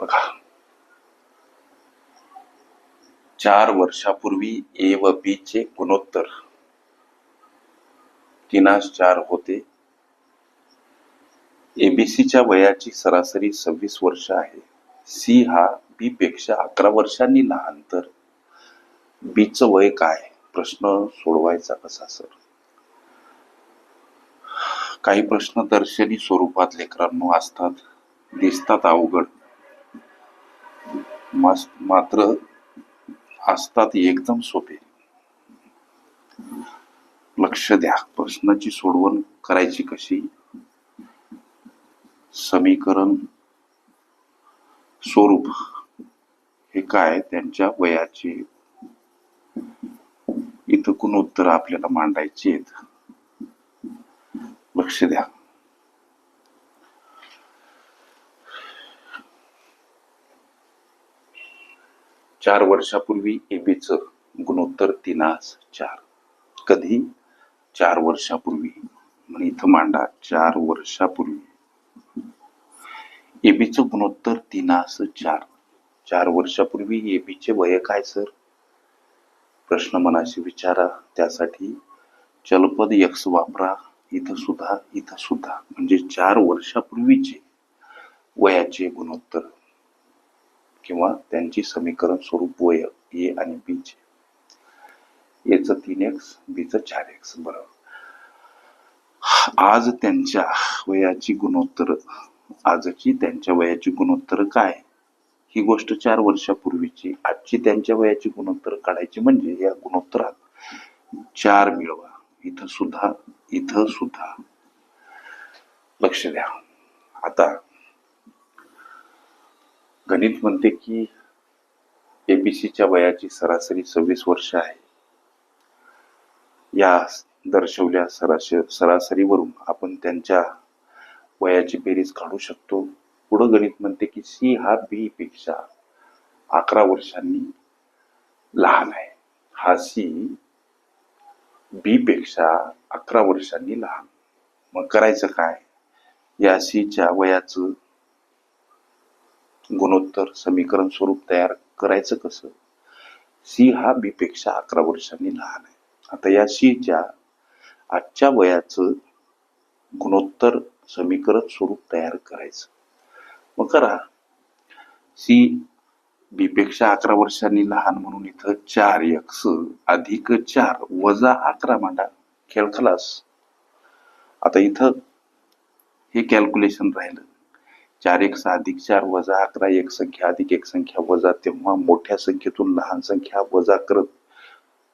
बघा. चार वर्षापूर्वी ए व बी चे गुणोत्तर. तिनास चार होते. एबीसीच्या वयाची सरासरी सव्वीस वर्ष आहे. सी हा बी पेक्षा अकरा वर्षांनी लहान तर बीच वय काय? प्रश्न सोडवायचा कसा सर? काही प्रश्न दर्शनी स्वरूपात लेकरांनो असतात. दिसतात अवघड. मात्र असतात एकदम सोपे. लक्ष द्या. प्रश्नाची सोडवण करायची कशी? समीकरण स्वरूप. हे काय? त्यांच्या वयाचे. इथं उत्तर आपल्याला मांडायचे आहेत. लक्ष द्या. चार वर्षापूर्वी एबीचं गुणोत्तर तिनास चार. कधी? चार वर्षापूर्वी. म्हणजे इथं मांडा. चार वर्षापूर्वी. एबीचं गुणोत्तर तिनास चार. चार वर्षापूर्वी एबीचे वय काय सर? प्रश्न मनाशी विचारा. त्यासाठी चलपद यक्स वापरा. इथं सुद्धा इथं सुद्धा. म्हणजे चार वर्षापूर्वीचे वयाचे गुणोत्तर. किंवा त्यांची समीकरण स्वरूप वय ए आणि बी चे. एच तीन एक्स बीच चार एक्स बरोबर आज त्यांच्या वयाची गुणोत्तर आजची त्यांच्या वयाची गुणोत्तर काय? ही गोष्ट चार वर्षापूर्वीची. आजची त्यांच्या वयाची गुणोत्तर काढायची म्हणजे या गुणोत्तरात चार मिळवा. इथं सुद्धा इथं सुद्धा. लक्ष द्या. आता गणित म्हणते की एबीसीच्या वयाची सरासरी सव्वीस वर्ष आहे. या दर्शवल्या सरासरी सरासरीवरून आपण त्यांच्या वयाची बेरीज काढू शकतो. पुढं गणित म्हणते की सी हा बी पेक्षा अकरा वर्षांनी लहान आहे. हा सी बी पेक्षा अकरा वर्षांनी लहान. मग करायचं काय? या सीच्या वयाचं गुणोत्तर समीकरण स्वरूप तयार करायचं कसं? सी हा बी पेक्षा अकरा वर्षांनी लहान आहे. आता या सीच्या आजच्या वयाचं गुणोत्तर समीकरण स्वरूप तयार करायचं. मग करा. सी बी पेक्षा अकरा वर्षांनी लहान म्हणून इथं चार एक्स अधिक चार वजा अकरा मांडा. खेळ खलास. आता इथं हे कॅल्क्युलेशन राहिलं. चार एक अधिक चार वजा अकरा एक संख्या अधिक एक संख्या वजा तेव्हा मोठ्या संख्येतून लहान संख्या वजा करत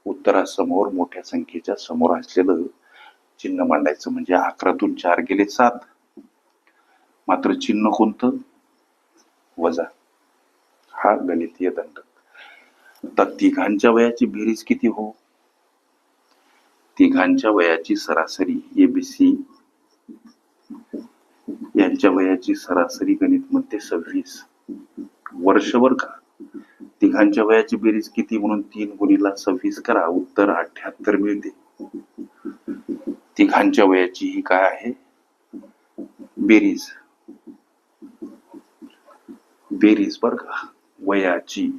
उत्तरासमोर मोठ्या संख्येच्या समोर असलेलं चिन्ह मांडायचं. म्हणजे अकरातून चार गेले सात. मात्र चिन्ह कोणतं? वजा. हा गणितीय दंड. आता तिघांच्या वयाची बेरीज किती हो? तिघांच्या वयाची सरासरी एबीसी यांच्या वयाची सरासरी गणित म्हणते सव्वीस. वर्षभर का? तिघांच्या वयाची बेरीज किती म्हणून तीन गुणीला सव्वीस करा? उत्तर अठ्याहत्तर मिळते. तिघांच्या वयाची ही काय आहे? बेरीज. बेरीज बर का? वयाची.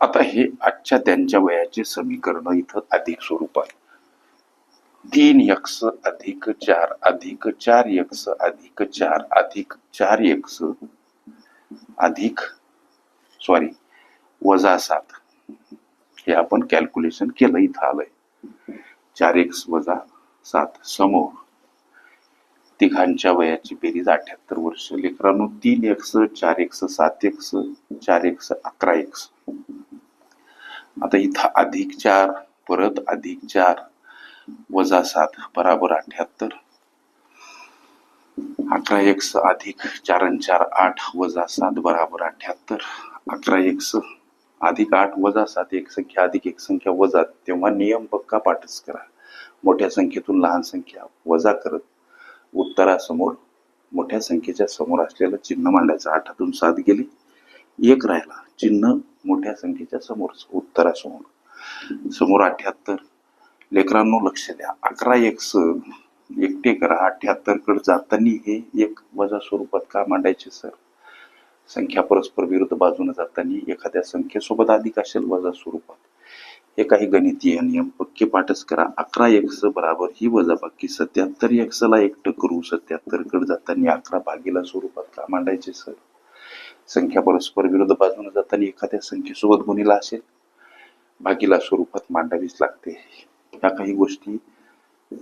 आता हे आजच्या त्यांच्या वयाचे समीकरण इथं अधिक स्वरूपात तीन यक्स अधिक चार अधिक चार यक्स अधिक चार अधिक चार यक्स अधिक सॉरी वजा सात. हे आपण कॅल्क्युलेशन केलं इथं आलंय. चार एक्स वजा सात समोर. तिघांच्या वयाची बेरीज अठ्याहत्तर वर्ष. लेकरांनो तीन एक्स चार एक्स सात एक्स चार एक्स अकरा एक्स आता इथं अधिक चार परत अधिक चार वजा सात बराबर अठ्याहत्तर. अकरा एक्स अधिक चार आणि चार आठ वजा सात बराबर अठ्याहत्तर. अकरा एक्स अधिक आठ वजा सात एक संख्या अधिक एक संख्या वजा तेव्हा नियम पक्का पाठच करा. मोठ्या संख्येतून लहान संख्या वजा करत उत्तरासमोर मोठ्या संख्येच्या समोर असलेलं चिन्ह मांडायचं. आठातून सात गेले एक राहिला. चिन्ह मोठ्या संख्येच्या समोर उत्तरासमोर. समोर अठ्याहत्तर लेकरांनो लक्ष द्या. अकरा एक्स एकटे करा. अठ्याहत्तरकडे जाताना हे एक वजा स्वरूपात का मांडायचे सर. संख्या परस्पर विरुद्ध बाजूने जाताना एखाद्या संख्येसोबत अधिक असेल वजा स्वरूपात. हे काही गणितीय नियम पक्के पाठच करा. अकरा एक्स बराबर ही वजाबाकी सत्याहत्तर एक्स ला एकटं करू. सत्याहत्तरकडे जाताना अकरा भागीला स्वरूपात का मांडायचे सर. संख्या परस्पर विरुद्ध बाजूने जाताना एखाद्या संख्येसोबत गुणीला असेल भागीला स्वरूपात मांडावीच लागते. ह्या काही गोष्टी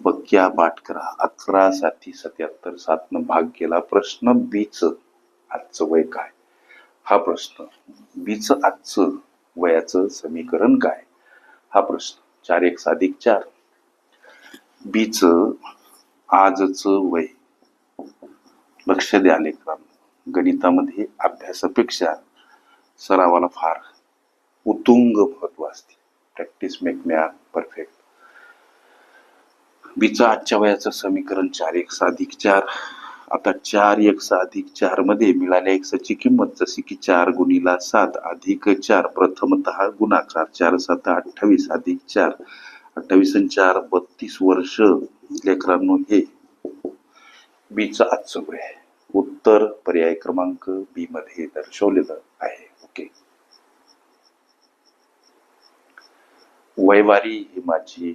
पक्क्या पाठ करा. अकरा साठी सत्याहत्तर सातनं भाग केला. प्रश्न बीच आजचं वय काय? हा प्रश्न. बीच आजचं वयाचं समीकरण काय? हा प्रश्न. चार एक साधिक चार. बीच आजचं वय. लक्ष द्या लेकरांनो. गणितामध्ये अभ्यासापेक्षा सरावाला फार उत्तुंग महत्त्व असते. प्रॅक्टिस मेक मॅन परफेक्ट बीचं आजच्या वयाचं समीकरण चार एक अधिक चार. आता चार एक अधिक चारमध्ये मिळाल्या एक्साची किंमत जशी की चार गुणीला सात अधिक चार प्रथमत गुणाकार चार सात अठ्ठावीस अधिक चार. अठ्ठावीस आणि चार बत्तीस वर्ष. लेकरांनो हे बीचं आजचं वय आहे. उत्तर पर्याय क्रमांक बी मध्ये दर्शवलेलं आहे. ओके. वैवारी ही माझी